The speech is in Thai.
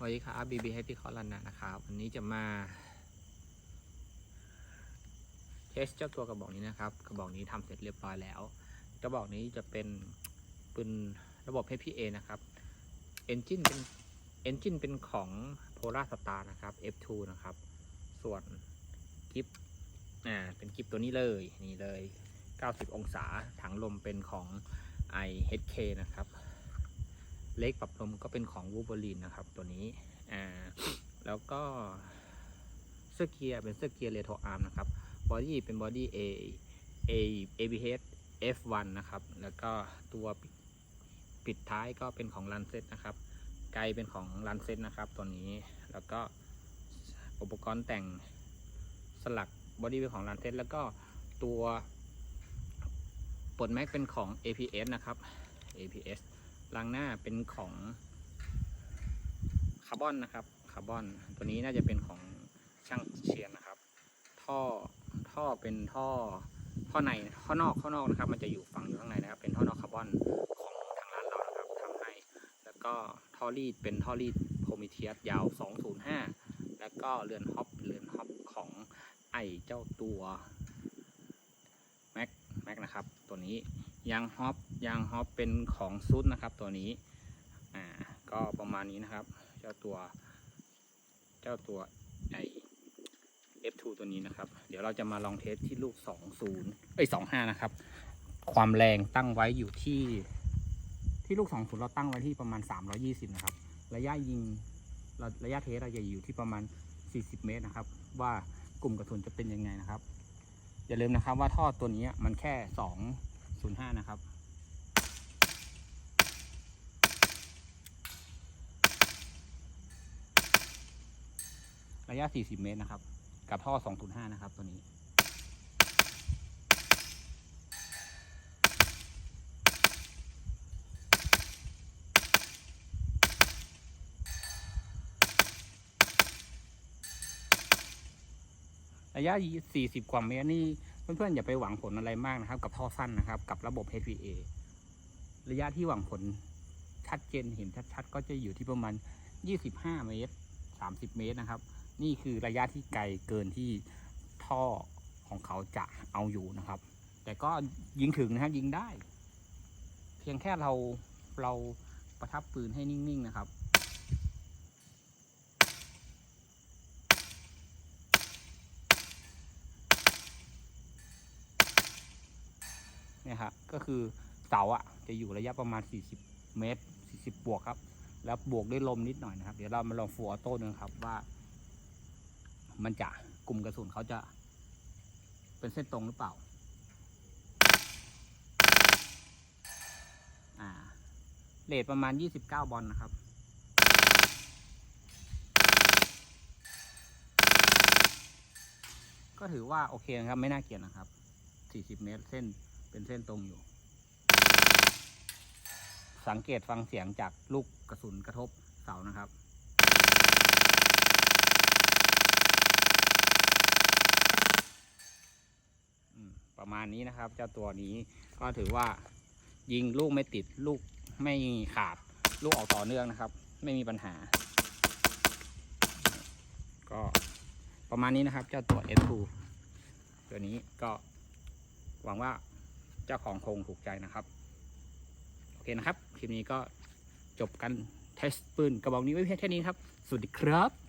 สวัสดีครับบีบีให้พี่คอรันนะนะครับ วันนี้จะมาเทสเจ้าตัวกระบอกนี้นะครับ กระบอกนี้ทำเสร็จเรียบร้อยแล้ว กระบอกนี้จะเป็นปืนระบบ HPA นะครับเอนจินเป็นเอนจินเป็นของ Polar Star นะครับ F2 นะครับ ส่วนกิฟอ่าเป็นกิฟตัวนี้เลยนี่เลย 90 องศาถังลมเป็นของ IHK นะครับ เล็กปรับลมก็เป็นของวูบ e ลินนะครับตัวนี้อ่าแล้วก็เสื้อเกียร์เป็นเสื้อเกียร์เรโทอาร์มนะครับบอดี้เป็นบอดี้ A A ABH F1 นะครับ แล้วก็ตัวปิดปิดท้ายก็เป็นของลันเซ็ตนะครับ ไกลเป็นของลันเซ็ตนะครับ ตัวนี้ แล้วก็อุปกรณ์แต่งสลักบอดี้เป็นของลันเซ็ตแล้วก็ตัวปลดแม็กเป็นของ APS นะครับ APS รางหน้าเป็นของคาร์บอนนะครับคาร์บอนตัวนี้น่าจะเป็นของช่างเชียนนะครับ ท่อท่อเป็นท่อท่อในท่อนอกท่อนอกนะครับ มันจะอยู่ฝั่งอยู่ข้างในนะครับ เป็นท่อนอกคาร์บอนของทางร้านเรานะครับทำให้ แล้วก็ท่อรีดเป็นท่อรีดโพมิเทียสยาว 205 แล้วก็เรือนฮอปเรือนฮอปของไอเจ้าตัวแม็กแม็กนะครับ ตัวนี้ยางฮอป ยางฮอปเป็นของซุดนะครับ ตัวนี้อ่าก็ประมาณนี้นะครับ เจ้าตัว เจ้าตัวไอ F2 ตัวนี้นะครับ เดี๋ยวเราจะมาลองเทสที่ลูก 20เอ้ย25 นะครับ ความแรงตั้งไว้อยู่ที่ที่ลูก 20 เราตั้งไว้ที่ประมาณ 320 นะครับ ระยะยิงระระยะเทสเราจะอยู่ที่ประมาณ 40 เมตรนะครับ ว่ากลุ่มกระสุนจะเป็นยังไงนะครับ อย่าลืมนะครับว่าท่อตัวนี้มันแค่ 205 นะครับ ระยะ 40 เมตรนะครับ กับท่อ 2.5 นะครับ ตัวนี้ระยะ 40 กว่าเมตรนี่ เพื่อนๆ อย่าไปหวังผลอะไรมากนะครับ กับท่อสั้นนะครับ กับระบบ HPA ระยะที่หวังผลชัดเจนเห็นชัดๆ ก็จะอยู่ที่ประมาณ 25 เมตร 30 เมตรนะครับ นี่คือระยะที่ไกลเกินที่ท่อของเขาจะเอาอยู่นะครับ แต่ก็ยิงถึงนะครับยิงได้ เพียงแค่เราเราประทับปืนให้นิ่ง ๆ นะครับ เนี่ยครับก็คือเสาอะจะอยู่ระยะประมาณ 40 เมตร 40 บวกครับ แล้วบวกด้วยลมนิดหน่อยนะครับ เดี๋ยวเรามาลองฟูออโต้ดูนะครับว่า มันจะกลุ่มกระสุนเขาจะเป็นเส้นตรงหรือเปล่า อ่าเลทประมาณ 29 บอลนะครับ ก็ถือว่าโอเคนะครับ ไม่น่าเกลียดนะครับ 40 เมตรเส้นเป็นเส้นตรงอยู่ สังเกตฟังเสียงจากลูกกระสุนกระทบเสานะครับ อืม ประมาณนี้นะครับ เจ้าตัวนี้ก็ถือว่ายิงลูกไม่ติดลูกไม่ขาดลูกออกต่อเนื่องนะครับ ไม่มีปัญหา ก็ประมาณนี้นะครับ เจ้าตัว S2 ตัวนี้ก็หวังว่าเจ้าของคงถูกใจนะครับ โอเคนะครับ คลิปนี้ก็จบกันเทสปืนกระบอกนี้ไว้เพียงแค่นี้ครับ สวัสดีครับ